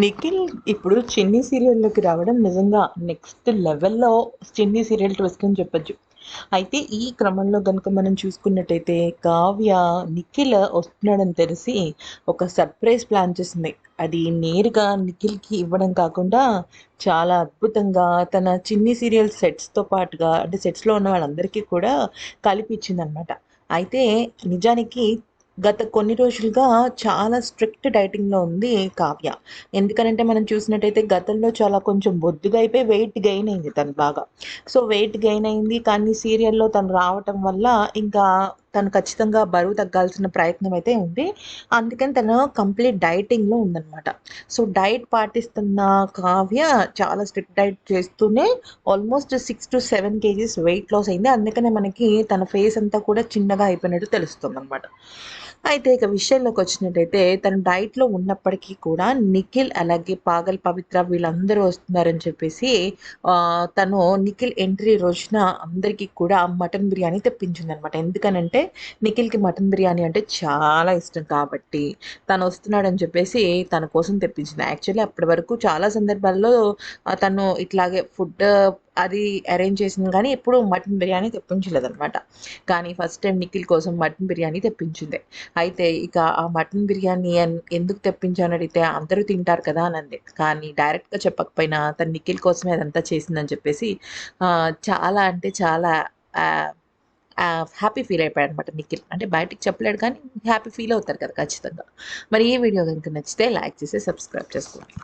నిఖిల్ ఇప్పుడు చిన్ని సీరియల్లోకి రావడం నిజంగా నెక్స్ట్ లెవెల్లో చిన్ని సీరియల్ ట్విస్ట్ అని చెప్పొచ్చు. అయితే ఈ క్రమంలో కనుక మనం చూసుకున్నట్టయితే కావ్య నిఖిల్ వస్తున్నాడని తెలిసి ఒక సర్ప్రైజ్ ప్లాన్ చేసింది. అది నేరుగా నిఖిల్కి ఇవ్వడం కాకుండా చాలా అద్భుతంగా తన చిన్ని సీరియల్ సెట్స్తో పాటుగా అంటే సెట్స్లో ఉన్న వాళ్ళందరికీ కూడా కలిపి ఇచ్చిందనమాట అయితే నిజానికి గత కొన్ని రోజులుగా చాలా స్ట్రిక్ట్ డైటింగ్లో ఉంది కావ్య. ఎందుకనంటే మనం చూసినట్టయితే గతంలో చాలా కొంచెం బొద్దుగా అయిపోయి వెయిట్ గెయిన్ అయింది తను బాగా. సో వెయిట్ గెయిన్ అయింది కానీ సీరియల్లో తను రావటం వల్ల ఇంకా తను ఖచ్చితంగా బరువు తగ్గాల్సిన ప్రయత్నం అయితే ఉంది. అందుకని తను కంప్లీట్ డైటింగ్లో ఉందన్నమాట. సో డైట్ పాటిస్తున్న కావ్య చాలా స్ట్రిక్ట్ డైట్ చేస్తూనే almost six to seven kgs weight loss అయింది. అందుకనే మనకి తన ఫేస్ అంతా కూడా చిన్నగా అయిపోయినట్టు తెలుస్తుంది అనమాట అయితే ఇక విషయంలోకి వచ్చినట్టయితే తను డైట్లో ఉన్నప్పటికీ కూడా నిఖిల్ అలాగే పాగల్ పవిత్ర వీళ్ళందరూ వస్తున్నారని చెప్పేసి తను నిఖిల్ ఎంట్రీ రోజున అందరికీ కూడా మటన్ బిర్యానీ తెప్పించింది అనమాట ఎందుకనంటే నిఖిల్కి మటన్ బిర్యానీ అంటే చాలా ఇష్టం కాబట్టి తను వస్తున్నాడని చెప్పేసి తన కోసం తెప్పించింది. యాక్చువల్లీ అప్పటి వరకు చాలా సందర్భాల్లో తను ఇట్లాగే ఫుడ్ అది అరేంజ్ చేసింది కానీ ఎప్పుడు మటన్ బిర్యానీ తెప్పించలేదు అనమాట కానీ ఫస్ట్ టైం నిఖిల్ కోసం మటన్ బిర్యానీ తెప్పించింది. అయితే ఇక ఆ మటన్ బిర్యానీ ఎందుకు తెప్పించాను అడిగితే అందరూ తింటారు కదా అని అంది. కానీ డైరెక్ట్గా చెప్పకపోయినా తన నిఖిల్ కోసమే అదంతా చేసిందని చెప్పేసి చాలా అంటే చాలా హ్యాపీ ఫీల్ అయిపోయాడు అనమాట నిఖిల్. అంటే బయటికి చెప్పలేడు కానీ హ్యాపీ ఫీల్ అవుతారు కదా ఖచ్చితంగా. మరి ఈ వీడియో కనుక నచ్చితే లైక్ చేసి సబ్స్క్రైబ్ చేసుకోండి.